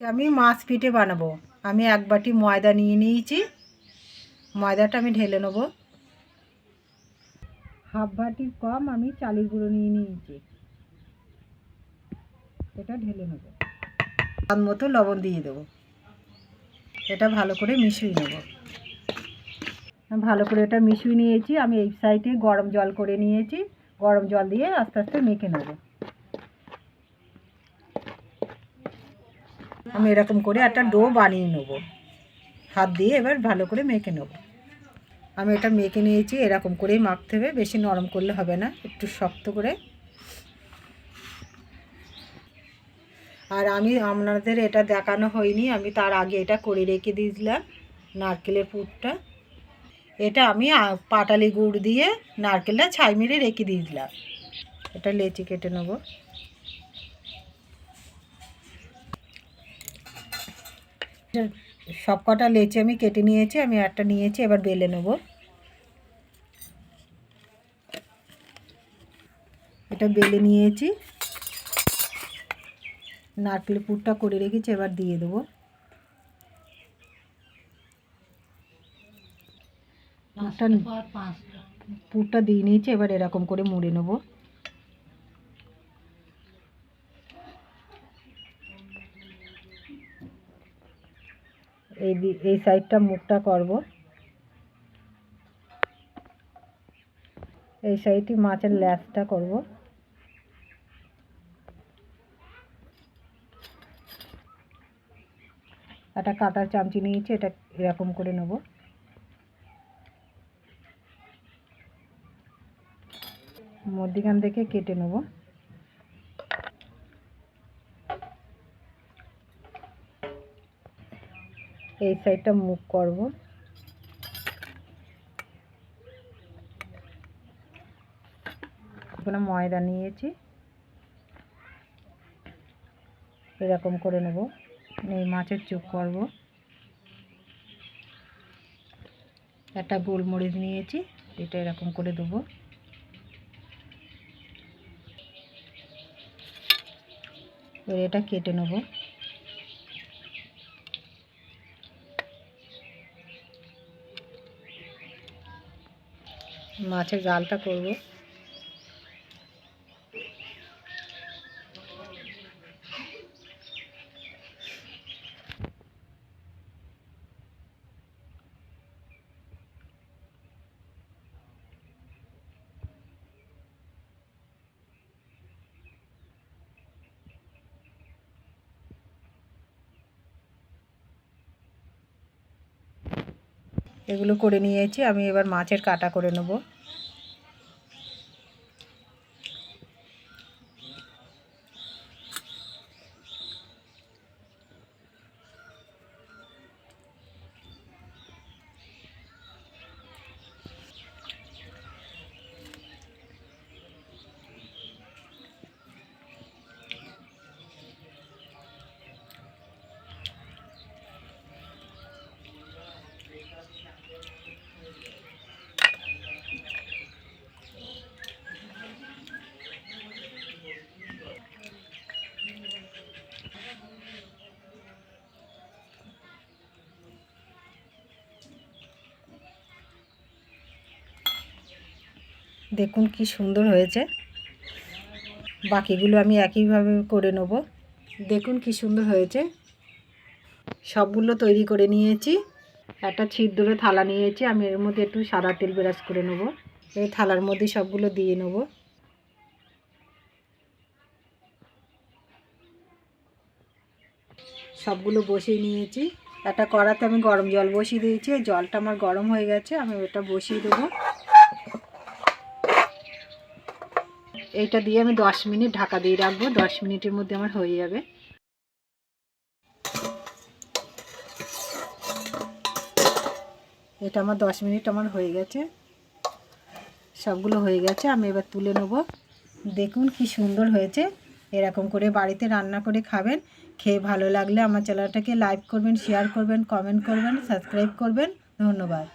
আমি মাছ পিঠে বানাবো। আমি এক বাটি ময়দা নিয়ে নিয়েছি। ময়দাটা আমি ঢেলে নেব। হাফ বাটির কম আমি চালের গুঁড়ো নিয়ে নিয়েছি। এটা ঢেলে নেব। তার মতো লবণ দিয়ে দেবো। এটা ভালো করে মিশিয়ে নেব। ভালো করে এটা মিশিয়ে নিয়েছি। আমি এই সাইডে গরম জল করে নিয়েছি। গরম জল দিয়ে আস্তে আস্তে মেখে নেব। আমি এরকম করে একটা ডো বানিয়ে নেব। হাত দিয়ে এবার ভালো করে মেখে নেব। আমি এটা মেখে নিয়েছি, এরকম করেই মাখতে হবে, বেশি নরম করলে হবে না, একটু শক্ত করে। আর আমি আপনাদের এটা দেখানো হয়নি, আমি তার আগে এটা করে রেখে দিয়েছিলাম, নারকেলের পুরটা। এটা আমি পাটালি গুড় দিয়ে নারকেলটা ছাই মেরে রেখে দিয়েছিলাম। এটা লেচি কেটে নেব। সব কটা লেচি আমি কেটে নিয়েছি আমি একটা নিয়েছি এবার বেলে নেব। এটা বেলে নিয়েছি। নারকেল পুরটা করে রেখেছি এবার দিয়ে দেবো। পুরটা পুরটা দিয়ে নিয়েছি এবার এরকম করে মুড়ে নেব। এই এই সাইডটা মুখটা করব। এই সাইডটি মাছের ল্যাসটা করব। একটা কাটার চামচি নিয়েছি, এটা এরকম করে নেব। মধ্যিখান থেকে কেটে নেব। এই সাইডটা মুখ করব। এখানে ময়দা নিয়েছি। এরকম করে নেব। এই মাছের চুপ করব। একটা গোলমরিচ নিয়েছি, এটা এরকম করে দেবো। এটা কেটে নেব। মাছের জালটা করব এগুলো করে নিয়েছি আমি এবার মাছের কাটা করে নেব। দেখুন কি সুন্দর হয়েছে। বাকিগুলো আমি একইভাবে করে নেব। দেখুন কি সুন্দর হয়েছে। সবগুলো তৈরি করে নিয়েছি। একটা ছিদ্রে থালা নিয়েছি। আমি এর মধ্যে একটু সাদা তেল ব্রাশ করে নেব। এই থালার মধ্যে সবগুলো দিয়ে নেব। সবগুলো বসিয়ে নিয়েছি। একটা কড়াতে আমি গরম জল বসিয়ে দিয়েছি। জলটা আমার গরম হয়ে গেছে। আমি ওটা বসিয়ে দেবো। এইটা দিয়ে আমি দশ মিনিট ঢাকা দিয়ে রাখব। দশ মিনিটের মধ্যে আমার হয়ে যাবে। এটা আমার দশ মিনিট আমার হয়ে গেছে। সবগুলো হয়ে গেছে। আমি এবার তুলে নেব। দেখুন কি সুন্দর হয়েছে। এরকম করে বাড়িতে রান্না করে খাবেন। খেয়ে ভালো লাগলে আমার চ্যানেলটাকে লাইক করবেন, শেয়ার করবেন, কমেন্ট করবেন, সাবস্ক্রাইব করবেন। ধন্যবাদ।